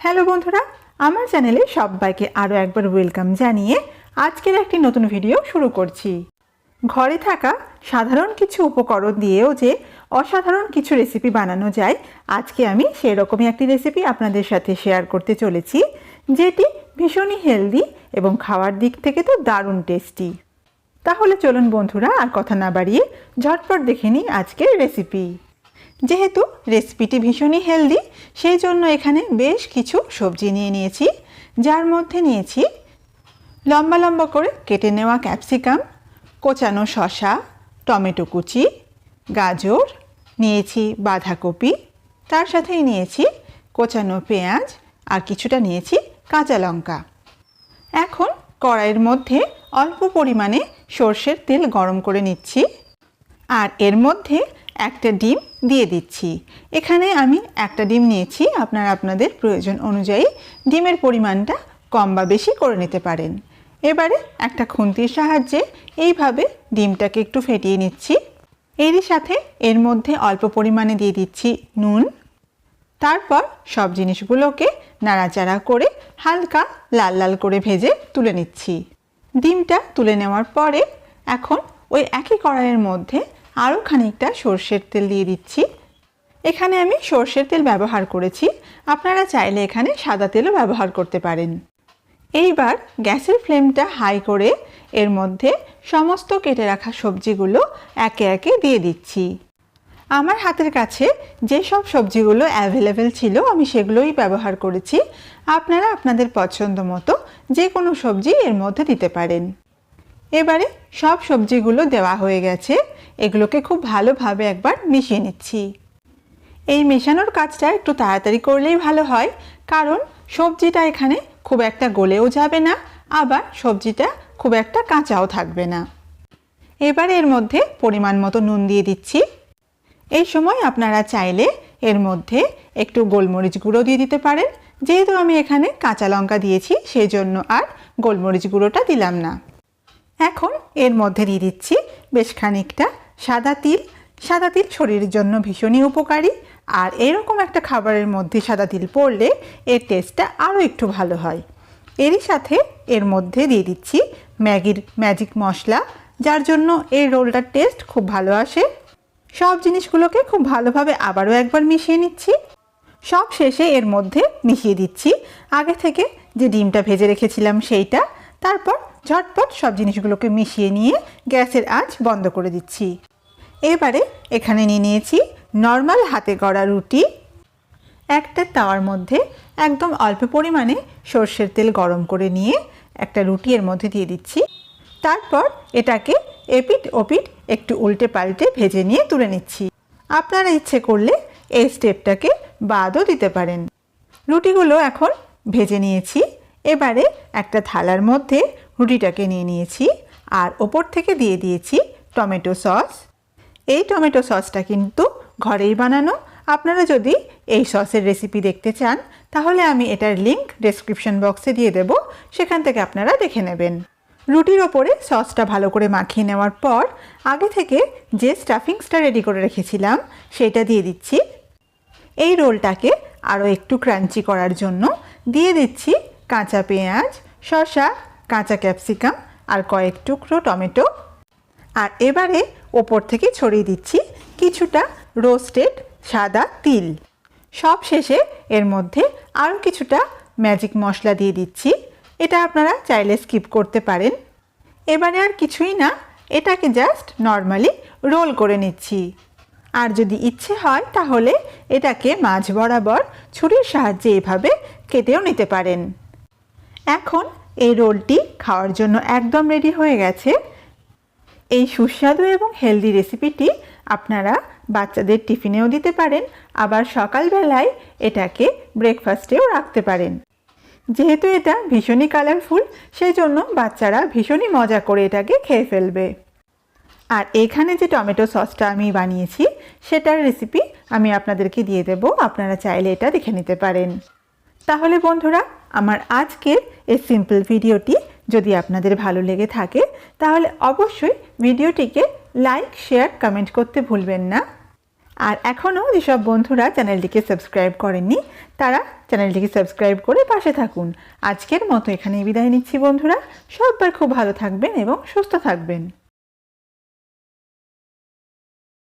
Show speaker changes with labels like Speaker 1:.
Speaker 1: Hello বন্ধুরা, আমার চ্যানেলে সবাইকে আরও একবার ওয়েলকাম জানিয়ে আজকের একটি নতুন ভিডিও শুরু করছি। ঘরে থাকা সাধারণ কিছু উপকরণ দিয়েও যে অসাধারণ কিছু রেসিপি বানানো যায়, আজকে আমি সেই রকমই একটি রেসিপি আপনাদের সাথে শেয়ার করতে চলেছি, যেটি ভীষণই হেলদি এবং খাওয়ার দিক থেকে তো দারুণ টেস্টি তাহলে চলুন বন্ধুরা, আর কথা না বাড়িয়ে ঝটপট দেখে নিই আজকের রেসিপি যেহেতু রেসিপিটি ভীষণই হেলদি সেই জন্য এখানে বেশ কিছু সবজি নিয়ে নিয়েছি। যার মধ্যে নিয়েছি লম্বা লম্বা করে কেটে নেওয়া ক্যাপসিকাম কোচানো শসা, টমেটো কুচি, গাজর, নিয়েছি বাঁধাকপি, তার সাথেই নিয়েছি কোচানো পেঁয়াজ আর কিছুটা নিয়েছি কাঁচা লঙ্কা। এখন কড়াইয়ের মধ্যে অল্প পরিমাণে সর্ষের তেল গরম করে নিচ্ছি। আর এর মধ্যে একটা ডিম দিয়ে দিচ্ছি। এখানে আমি একটা ডিম নিয়েছি, আপনারা আপনাদের প্রয়োজন অনুযায়ী ডিমের পরিমাণটা কম বা বেশি করে নিতে পারেন। এবারে একটা খুন্তির সাহায্যে এইভাবে ডিমটাকে একটু ফেটিয়ে নিচ্ছি। এরই সাথে এর মধ্যে অল্প পরিমাণে দিয়ে দিচ্ছি নুন। তারপর সব জিনিসগুলোকে নাড়াচাড়া করে হালকা লাল লাল করে ভেজে তুলে নিচ্ছি। ডিমটা তুলে নেওয়ার পরে এখন ওই একই কড়াইয়ের মধ্যে আরও খানিকটা সর্ষের তেল দিয়ে দিচ্ছি। এখানে আমি সর্ষের তেল ব্যবহার করেছি। আপনারা চাইলে এখানে সাদা তেলও ব্যবহার করতে পারেন। এইবার গ্যাসের ফ্লেমটা হাই করে এর মধ্যে সমস্ত কেটে রাখা সবজিগুলো একে একে দিয়ে দিচ্ছি। আমার হাতের কাছে যেসব সবজিগুলো অ্যাভেলেবেল ছিল, আমি সেগুলোই ব্যবহার করেছি। আপনারা আপনাদের পছন্দ মতো যে কোনো সবজি এর মধ্যে দিতে পারেন। এবারে সব সবজিগুলো দেওয়া হয়ে গেছে। এগুলোকে খুব ভালোভাবে একবার মিশিয়ে নিচ্ছি। এই মেশানোর কাজটা একটু তাড়াতাড়ি করলেই ভালো হয়, কারণ সবজিটা এখানে খুব একটা গলেও যাবে না, আবার সবজিটা খুব একটা কাঁচাও থাকবে না। এবার এর মধ্যে পরিমাণ মতো নুন দিয়ে দিচ্ছি। এই সময় আপনারা চাইলে এর মধ্যে একটু গোলমরিচ গুঁড়ো দিয়ে দিতে পারেন। যেহেতু আমি এখানে কাঁচা লঙ্কা দিয়েছি সেই জন্য আর গোলমরিচ গুঁড়োটা দিলাম না। এখন এর মধ্যে দিয়ে দিচ্ছি বেশ খানিকটা সাদা তিল। সাদা তিল শরীরের জন্য ভীষণই উপকারী। আর এরকম একটা খাবারের মধ্যে সাদা তিল পড়লে এর টেস্টটা আরও একটু ভালো হয়। এরই সাথে এর মধ্যে দিয়ে দিচ্ছি ম্যাগির ম্যাজিক মশলা, যার জন্য এই রোলটার টেস্ট খুব ভালো আসে। সব জিনিসগুলোকে খুব ভালোভাবে আবারও একবার মিশিয়ে নিচ্ছি। সব শেষে এর মধ্যে মিশিয়ে দিচ্ছি। আগে থেকে যে ডিমটা ভেজে রেখেছিলাম সেইটা তারপর ঝটপট সব জিনিসগুলোকে মিশিয়ে নিয়ে গ্যাসের আঁচ বন্ধ করে দিচ্ছি। এবারে এখানে নিয়ে নিয়েছি নর্মাল হাতে গড়া রুটি। একটা তাওয়ার মধ্যে একদম অল্প পরিমাণে সর্ষের তেল গরম করে নিয়ে একটা রুটি এর মধ্যে দিয়ে দিচ্ছি। তারপর এটাকে এপিট ওপিট একটু উল্টে পাল্টে ভেজে নিয়ে তুলে নিচ্ছি। আপনারা ইচ্ছে করলে এই স্টেপটাকে বাদও দিতে পারেন। রুটিগুলো এখন ভেজে নিয়েছি। এবারে একটা থালার মধ্যে রুটিটাকে নিয়ে নিয়েছি, আর ওপর থেকে দিয়ে দিয়েছি টমেটো সস। এই টমেটো সসটা কিন্তু ঘরেই বানানো। আপনারা যদি এই সসের রেসিপি দেখতে চান, তাহলে আমি এটার লিংক ডেসক্রিপশন বক্সে দিয়ে দেব, সেখান থেকে আপনারা দেখে নেবেন। রুটির ওপরে সসটা ভালো করে মাখিয়ে নেওয়ার পর, আগে থেকে যে স্টাফিংসটা রেডি করে রেখেছিলাম, সেটা দিয়ে দিচ্ছি। এই রোলটাকে আরও একটু ক্রাঞ্চি করার জন্য দিয়ে দিচ্ছি কাঁচা পেঁয়াজ, শসা, কাঁচা ক্যাপসিকাম আর কয়েক টুকরো টমেটো। আর এবারে ওপর থেকে ছড়িয়ে দিচ্ছি কিছুটা রোস্টেড সাদা তিল। সব শেষে এর মধ্যে আরও কিছুটা ম্যাজিক মশলা দিয়ে দিচ্ছি। এটা আপনারা চাইলে স্কিপ করতে পারেন। এবারে আর কিছুই না, এটাকে জাস্ট নর্মালি রোল করে নিচ্ছি। আর যদি ইচ্ছে হয় তাহলে এটাকে মাঝ বরাবর ছুরির সাহায্যে এভাবে কেটেও নিতে পারেন। এখন এই রোলটি খাওয়ার জন্য একদম রেডি হয়ে গেছে। এই সুস্বাদু এবং হেলদি রেসিপিটি আপনারা বাচ্চাদের টিফিনেও দিতে পারেন, আবার সকালবেলায় এটাকে ব্রেকফাস্টেও রাখতে পারেন। যেহেতু এটা ভীষণই কালারফুল সেই জন্য বাচ্চারা ভীষণই মজা করে এটাকে খেয়ে ফেলবে। আর এখানে যে টমেটো সসটা আমি বানিয়েছি, সেটার রেসিপি আমি আপনাদেরকে দিয়ে দেব, আপনারা চাইলে এটা দেখে নিতে পারেন। তাহলে বন্ধুরা আমার আজকের এই সিম্পল ভিডিওটি যদি আপনাদের ভালো লেগে থাকে, তাহলে অবশ্যই ভিডিওটিকে লাইক শেয়ার কমেন্ট করতে ভুলবেন না। আর এখনও যেসব বন্ধুরা চ্যানেলটিকে সাবস্ক্রাইব করেননি, তারা চ্যানেলটিকে সাবস্ক্রাইব করে পাশে থাকুন। আজকের মতো এখানেই বিদায় নিচ্ছি বন্ধুরা। সবার খুব ভালো থাকবেন এবং সুস্থ থাকবেন।